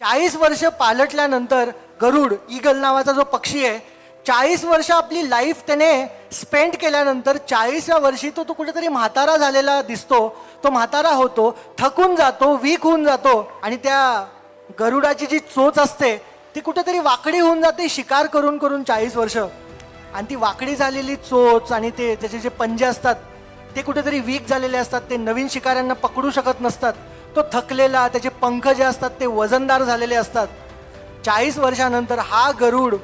चाळीस वर्ष पालटल्यानंतर गरुड ईगल नावाचा जो पक्षी आहे चाळीस वर्ष आपली लाईफ त्याने स्पेंड केल्यानंतर चाळीसव्या वर्षी तो तो कुठेतरी म्हातारा झालेला दिसतो. तो म्हातारा होतो थकून जातो वीक होऊन जातो आणि त्या गरुडाची जी चोच असते ती कुठेतरी वाकडी होऊन जाते शिकार करून करून चाळीस वर्ष. आणि ती वाकडी झालेली चोच आणि ते त्याचे जे पंजे असतात ते कुठेतरी वीक झालेले असतात ते नवीन शिकाऱ्यांना पकडू शकत नसतात. तो थकलेला त्याचे पंख जे असतात ते वजनदार झालेले असतात. चाळीस वर्षानंतर हा गरुड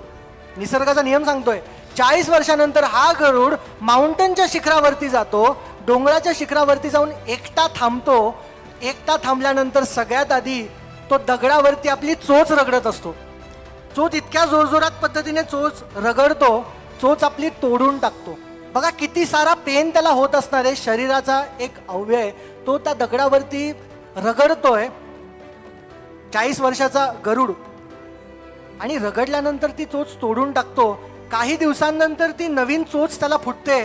निसर्गाचा नियम सांगतोय चाळीस वर्षानंतर हा गरुड माउंटनच्या शिखरावरती जातो डोंगराच्या शिखरावरती जाऊन एकटा थांबतो एकटा थांबल्यानंतर सगळ्यात आधी तो दगडावरती आपली चोच रगडत असतो. चोच इतक्या जोरजोरात पद्धतीने चोच रगडतो चोच आपली तोडून टाकतो. बघा किती सारा पेन त्याला होत असणार आहे शरीराचा एक अव्यय तो त्या दगडावरती रगडतोय. चाळीस वर्षाचा गरुड. आणि रगडल्यानंतर ती चोच तोडून टाकतो. काही दिवसांनंतर ती नवीन चोच त्याला फुटते.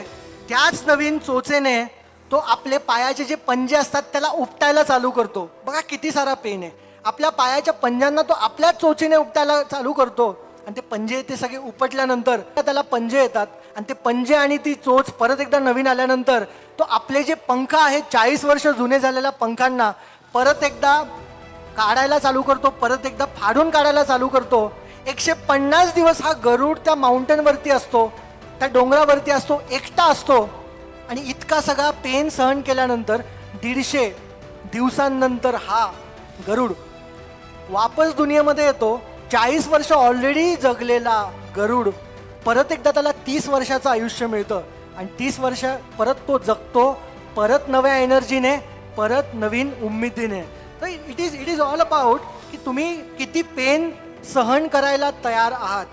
त्याच नवीन चोचेने तो आपले पायाचे जे पंजे असतात त्याला उपटायला चालू करतो. बघा किती सारा पेन आहे. आपल्या पायाच्या पंजांना तो आपल्याच चोचीने उपटायला चालू करतो. आणि ते पंजे ते सगळे उपटल्यानंतर त्याला पंजे येतात. आणि ते पंजे आणि ती चोच परत एकदा नवीन आल्यानंतर तो आपले जे पंख आहेत चाळीस वर्ष जुने झालेल्या पंखांना परत एकदा काढायला चालू करतो परत एकदा फाडून काढायला चालू करतो. एकशे पन्नास दिवस हा गरुड त्या माउंटेनवरती असतो त्या डोंगरावरती असतो एकटा असतो. आणि इतका सगळा पेन सहन केल्यानंतर दीडशे दिवसांनंतर हा गरुड वापस दुनियेमध्ये येतो. चाळीस वर्ष ऑलरेडी जगलेला गरुड परत एकदा त्याला तीस वर्षाचं आयुष्य मिळतं. आणि तीस वर्ष परत तो जगतो परत नव्या एनर्जीने परत नवीन उमेदीने. तर it is it is all about की तुम्ही किती पेन सहन करायला तयार आहात.